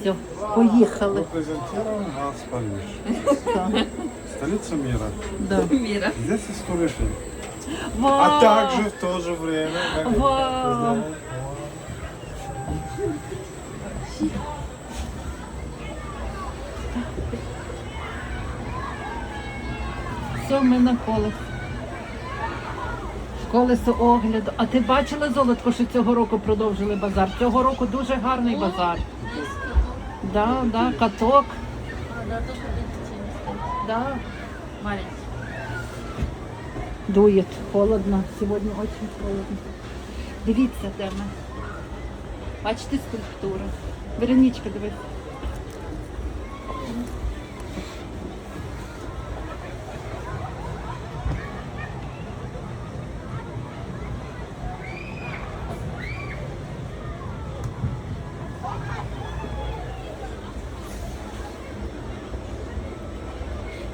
Все, поїхали. Мы презентируем вас Париж. Так, Столица мира. да. Мира. Здесь история Вау! А также в то же время... как- Вау! Все, ми на колесі. Колесо огляду. А ти бачила золотко, що цього року продовжили базар? Цього року дуже гарний базар. Да, да, каток. А, да, тоже для детей. Да. Маленький. Дует, холодно. Сьогодні очень холодно. Дивіться, де Почти Бачите скульптури. Веронічка, дивись.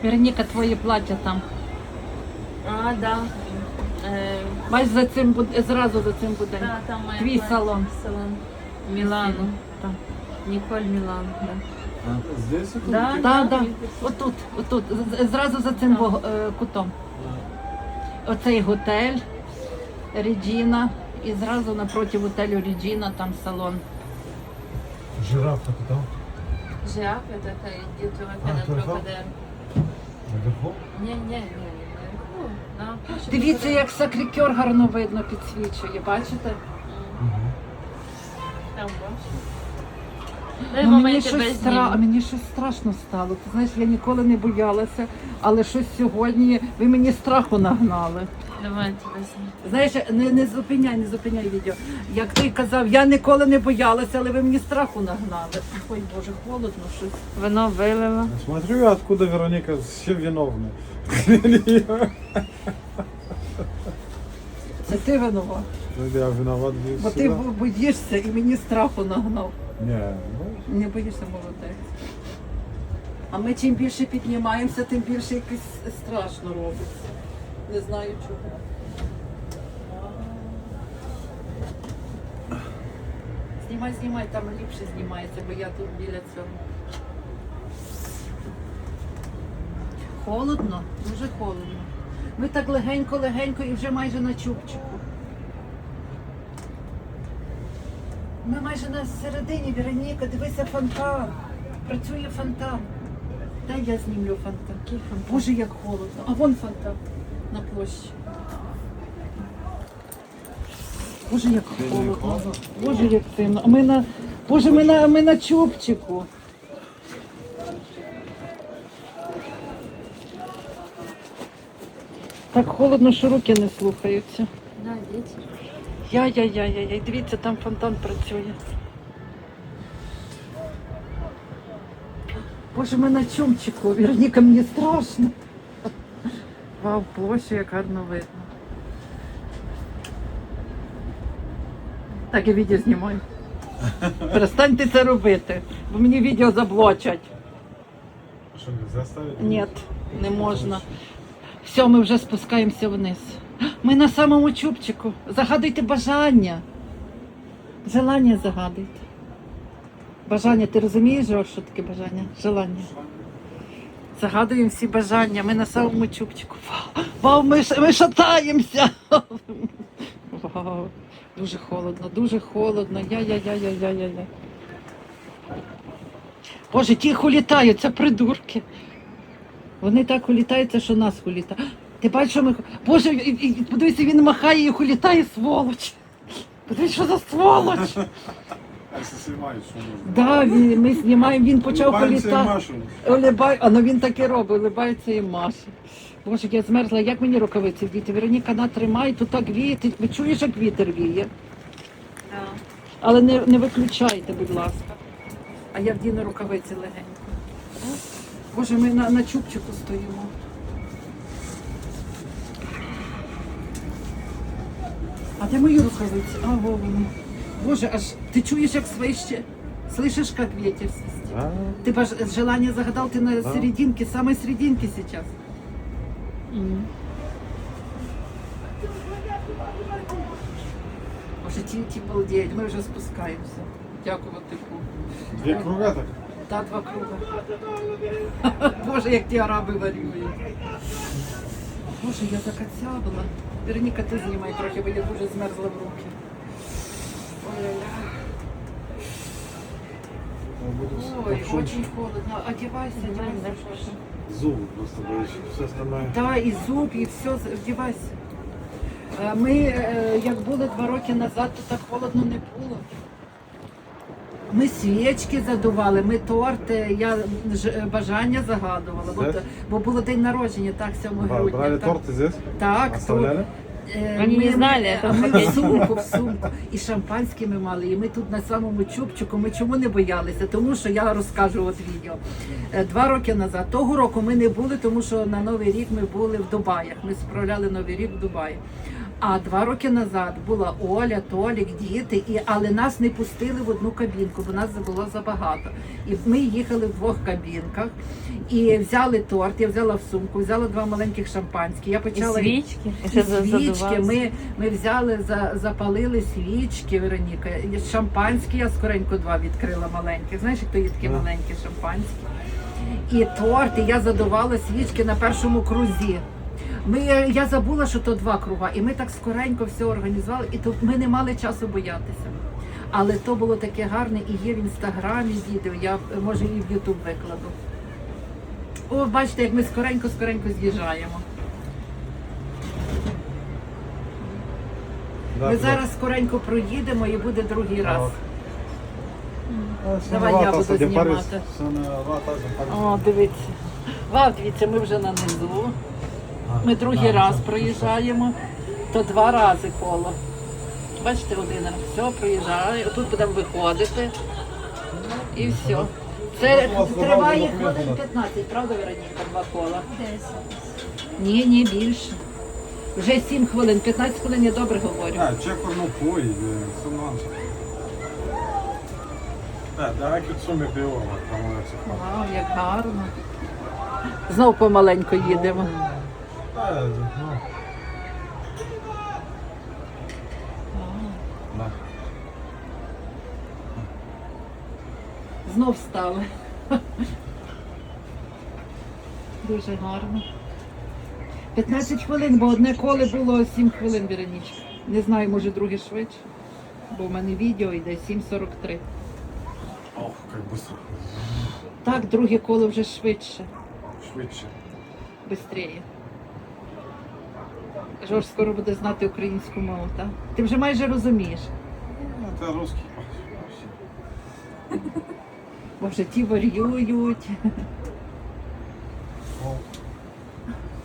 Вероніка, твоє плаття там. А, да. Э, Бач, за цим буде, зразу за цим буде. да, там моя Твій платье. салон. Салон. Милану. Так. Николь Милан, да. А, Здесь это Да, где- Так, да. так. Отут, отут, з- зразу за цим вог- е, кутом. Оцей готель Ріджіна. І зразу напроти готелю Ріджіна там салон. Жирафа там, Жираф, это та- где тройка А, на тройка? Трокадер. наверху. Наверху. На площади Дивіться, як сакрікер гарно видно підсвічує, бачите? Там бачиш. Ну, мені, щось стра... мені щось страшно стало. Ти знаєш, я ніколи не боялася, але щось сьогодні ви мені страху нагнали. Знаєш, не, не зупиняй, не зупиняй відео. Як ти казав, я ніколи не боялася, але ви мені страху нагнали. Ой, Боже, холодно щось. Вино вилила. Смотрю, откуда Вероника все виновны. Це ти винуват. Ну, Я виноват. Бо ти боїшся і мені страху нагнав. Не, ну, Не боїшся, молодець. А ми чим більше піднімаємося, тим більше якось страшно робиться. Не знаю чого. Знімай, знімай, там ліпше знімається, бо я тут біля цього. Холодно, дуже холодно. Ми так легенько-легенько і вже майже на чубчику. Ми майже на середині, Вероніка, дивися фонтан. Працює фонтан. Дай я знімлю фонтан. Який фонтан? Боже, як холодно. А вон фонтан на площі. Боже, як холодно. Боже, як темно. А ми на. Боже, ми на, ми на чубчику. Так холодно, що руки не слухаються. Да, дети. Яй-яй-яй-яй, дивіться, там фонтан працює. Боже, ми на чумчику. Вероніка, мені страшно. Вау, площу, як гарно видно. Так, я відео знімаю. Перестаньте це робити, бо мені відео заблочать. что, нельзя ставить? Ні, не можна. Все, ми вже спускаємося вниз. Ми на самому чубчику. Загадуйте бажання. Желання загадуйте. Бажання, ти розумієш, Жор, що таке бажання? Желання. Загадуємо всі бажання. Ми на самому чубчику. Вау, Вау ми, ми шатаємося. Вау. Дуже холодно, дуже холодно. Я-я-я-я-я-я. Боже, ті хулітають, це придурки. Вони так хулітаються, що нас хулітають. Ти бачиш, що ми. Боже, і, і, і подивися, він махає і хулітає сволоч. Подивись, що за сволоч. А если снимаешь, что нужно? Да, він, ми знімаємо, він почав Улыбаемся и хулітати. машем. Улибай, а ну він так і робить, улибається і маше. Боже, я змерзла, як мені рукавиці вдіти? Вероніка, на тримай, тут так віє. Ти ви чуєш, як вітер віє? Але не, не виключайте, будь ласка. А я вдіну рукавиці легенько. Боже, ми на, на чубчику стоїмо. А де мої рукавиці? А, во, вони. Боже, аж ти чуєш, як свище? Слышишь, как ветер свистит? Да. Ты баж- желание загадал, ты на Да. серединке, самой серединке сейчас. Боже, ті, ті балдеють, ми вже спускаємося. дякувати Богу. Две круга так? Та два круга. Боже, як ті араби варюють. Боже, я закацябила. Вероніка, ти знімай трохи, бо я дуже змерзла в руки. Ой-ой-ой. Очень холодно. Одевайся, одевайся. Зубы просто боюсь. Все остальное. Да, і зуб, і все, вдівайся. Е, Ми, е, як були два роки назад, то так холодно не було. Ми свічки задували, ми торти, я ж- бажання загадувала, бо, Здесь? бо було день народження, так, 7 грудня. Брали так. торты здесь? Так, Оставляли? е, Вони не знали, а это ми в сумку, в сумку. І шампанське ми мали. І ми тут на самому чубчику. Ми чому не боялися? Тому що я розкажу от відео. Е, Два роки назад. Того року ми не були, тому що на Новий рік ми були в Дубаях. Ми справляли Новий рік в Дубаї. А два роки назад була Оля, Толік, діти, і, але нас не пустили в одну кабінку, бо нас було забагато. І ми їхали в двох кабінках і взяли торт, я взяла в сумку, взяла два маленьких шампанські. Я І свічки. І свічки. Ми, ми взяли, за, запалили свічки, Вероніка. І Шампанське я скоренько два відкрила маленьких. Знаєш, як то є такі маленькі шампанські. І торт, і я задувала свічки на першому крузі. Ми, я забула, що то два круга, і ми так скоренько все організували, і то ми не мали часу боятися. Але то було таке гарне і є в інстаграмі відео, я може і в Ютуб викладу. О, бачите, як ми скоренько-скоренько з'їжджаємо. Да, Ми да. зараз скоренько проїдемо і буде другий раз. Давай я буду знімати. О, дивіться. Вау, дивіться, ми вже на низу. Ми другий раз проїжджаємо, то два рази коло. Бачите, один раз. Все, проїжджає. Тут будемо виходити. І все. Це триває хвилин 15, правда, Вероніка, два кола? Ні, ні, більше. Вже 7 хвилин, 15 хвилин я добре говорю. А, чекор ну пой, сумнанчик. Так, давай пиво, тому я це хвалю. Вау, як гарно. Знов помаленько їдемо. Знов стали. Дуже гарно. 15 хвилин, бо одне коле було 7 хвилин, Веронічка. Не знаю, може друге швидше. Бо в мене відео йде 7.43. Ох, як быстро. Так, друге коло вже швидше, Швидше. швидше. Жорж скоро буде знати українську мову, так? Ти вже майже розумієш. Ну, Це русский. Бо вже ті варюють. О,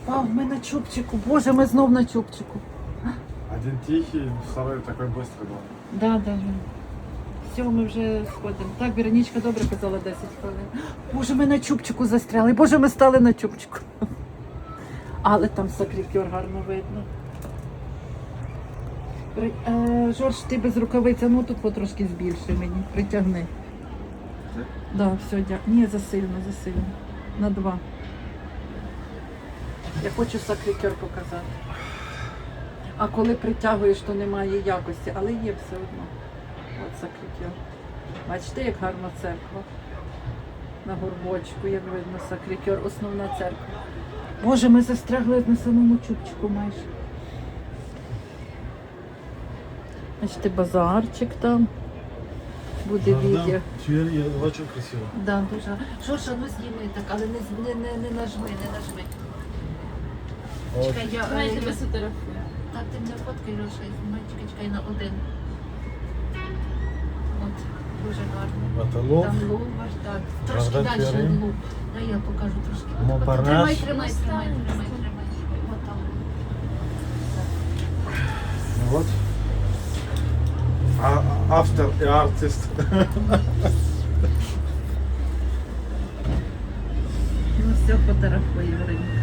А, ми на чубчику. Боже, ми знов на чубчику. Один тихий, второй такой быстрый был. Да, да, да. Все, ми вже сходимо. Так, Веронічка добре казала 10 хвилин. Боже, ми на чубчику застряли. Боже, ми стали на чубчику. Але там сакрікюр гарно видно. При- Е, Жорж, ти без рукавиця, ну тут потрошки збільши мені. Притягни. Це? Да, все, дякую. Ні, засильно, засильно. На два. Я хочу сакрікюр показати. А коли притягуєш, то немає якості, але є все одно. От сакрікюр. Бачите, як гарна церква. На горбочку, як видно, сакрікюр, основна церква. Боже, ми застрягли на самому чубчику майже. Бачите, базарчик там. Буде відео. Тюэль очень красиво. Да, дуже. Ж, ну зніми так, але не, з- не, не, не нажми, не нажми. Чекай, я, е, я тебе сфотографую. Так, ти мене фоткай, і знімай, чекай, чекай на один. От, дуже гарно. Потолок. Там так. Трошки Правда, далі лув. Дай я покажу трошки. Монпарнас. Тримай, тримай, тримай, тримай, тримай. От там. Вот. А, автор и артист. Ну все, фотографує Вероніка.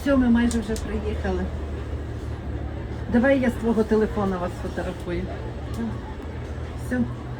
Все, ми майже вже приїхали. Давай я з твого телефона вас фотографую. Все.